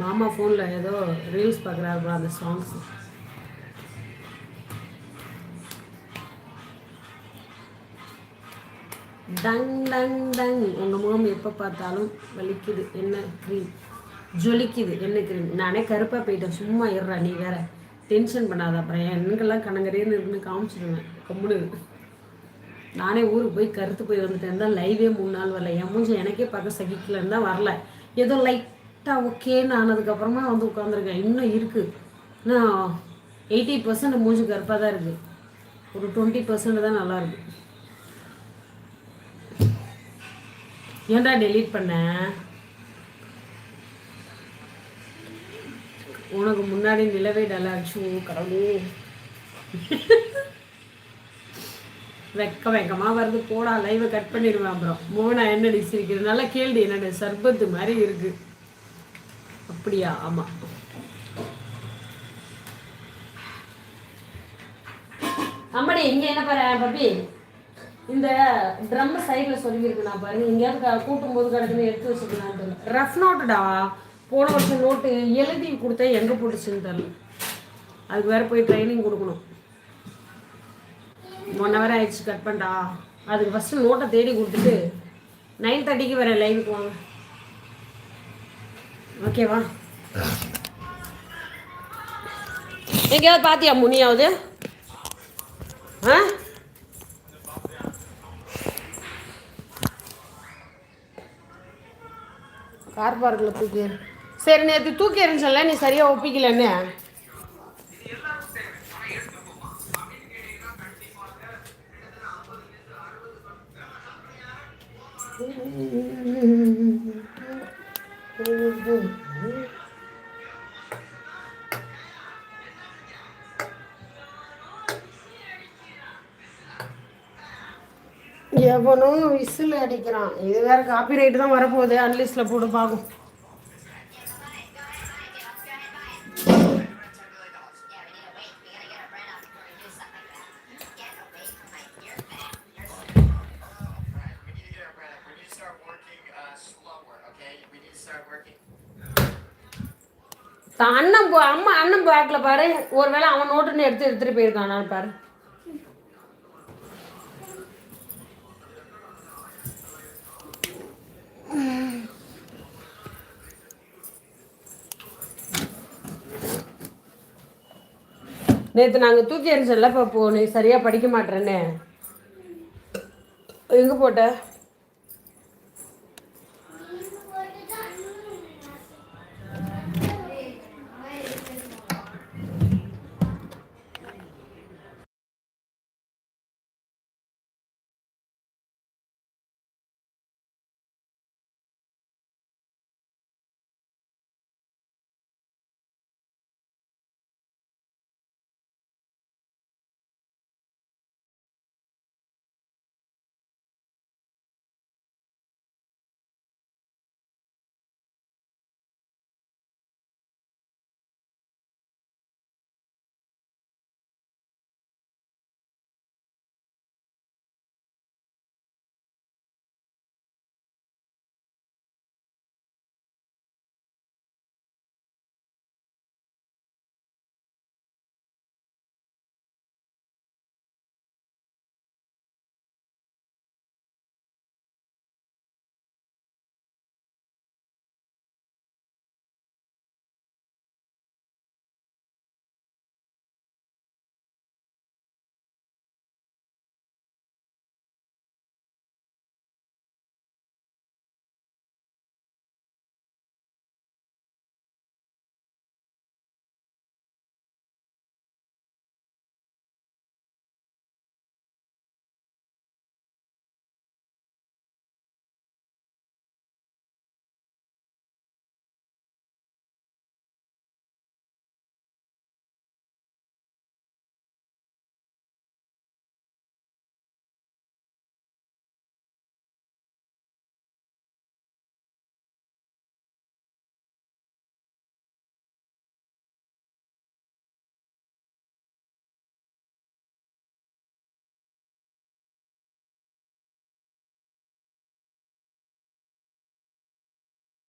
மாமா ஃபோனில் ஏதோ ரீல்ஸ் பார்க்குறாரு அந்த சாங்ஸ் டங் டங் டங் உங்கள் முகம் எப்போ பார்த்தாலும் வலிக்குது. என்ன க்ரீம் ஜொலிக்குது. என்ன க்ரீம் நானே கருப்பாக போயிட்டேன். சும்மா இருறா நீ வேற. டென்ஷன் பண்ணாத. அப்புறம் எனக்கெல்லாம் கணங்கரேன்னு இருக்குன்னு காமிச்சிடுவேன் கம்முனு நானே ஊருக்கு போய் கருத்து போய் வந்துட்டேன். தான் லைவே மூணு நாள் வரல. என் மூஞ்சி எனக்கே பார்க்க சகிக்கலன்னு தான் வரல. ஏதோ கரெக்டாக ஓகேன்னு ஆனதுக்கப்புறமா வந்து உட்காந்துருக்கேன் இன்னும் இருக்குது இன்னும் எயிட்டி பர்சன்ட் மூஞ்சி கருப்பாக தான் இருக்குது ஒரு டுவெண்ட்டி பர்சன்ட் தான் நல்லாயிருக்கு ஏன்டா டெலீட் பண்ண? உனக்கு முன்னாடி நிலவே டலா அடிச்சு கடவுளே. வெக்க வெக்கமாக வருது. போடா லைவை கட் பண்ணிடுவேன் அப்புறம். மோனா என்னடி சிரிக்கிறது நல்லா கேள்வி என்னடி? சர்பத்து மாதிரி இருக்குது அப்படியா? ஆமாம் அம்மாடி இங்கே என்ன பாரு பப்பி? இந்த ட்ரம் சைடில் சொல்லியிருக்கு நான் பாருங்க எங்கேயாவது க- கூட்டும் போது கிடக்குன்னு எடுத்து வச்சுக்கலான்னு தெரியல ரஃப் நோட்டுடா போன வருஷம் நோட்டு எழுதி கொடுத்தா எங்கே போட்டுச்சுன்னு தெரியல. அதுக்கு வேற போய் ட்ரைனிங் கொடுக்கணும். ஒன் ஹவர் ஆயிடுச்சு கட் பண்ணா அதுக்கு ஃபஸ்ட்டு நோட்டை தேடி கொடுத்துட்டு நைன் தேர்ட்டிக்கு வரேன் லைவுக்கு வாங்க. ஓகேவா? எங்கேயாவது பார்த்தியா முனியாவது? ஆ? கார் பார்க்கில் தூக்கி சரி நேற்று தூக்கி எறிஞ்சல நீ சரியாக ஒப்பிக்கலன்னு? எவனும் விசில் அடிக்கிறான். இது வேற காப்பி ரைட்டு தான் வரப்போகுது. அன்லிஸ்டில் போட்டு பார்க்கும் அண்ணன் போ அம்மா அண்ணன் பேக்கில் பாரு. ஒருவேளை அவன் நோட்டுன்னு எடுத்து எடுத்துகிட்டு போயிருக்கான் பாரு. நேற்று நாங்கள் தூக்கி எறிஞ்சல இப்போ போ நீ சரியாக படிக்க மாட்டேறேன்னு. எங்கே போட்ட?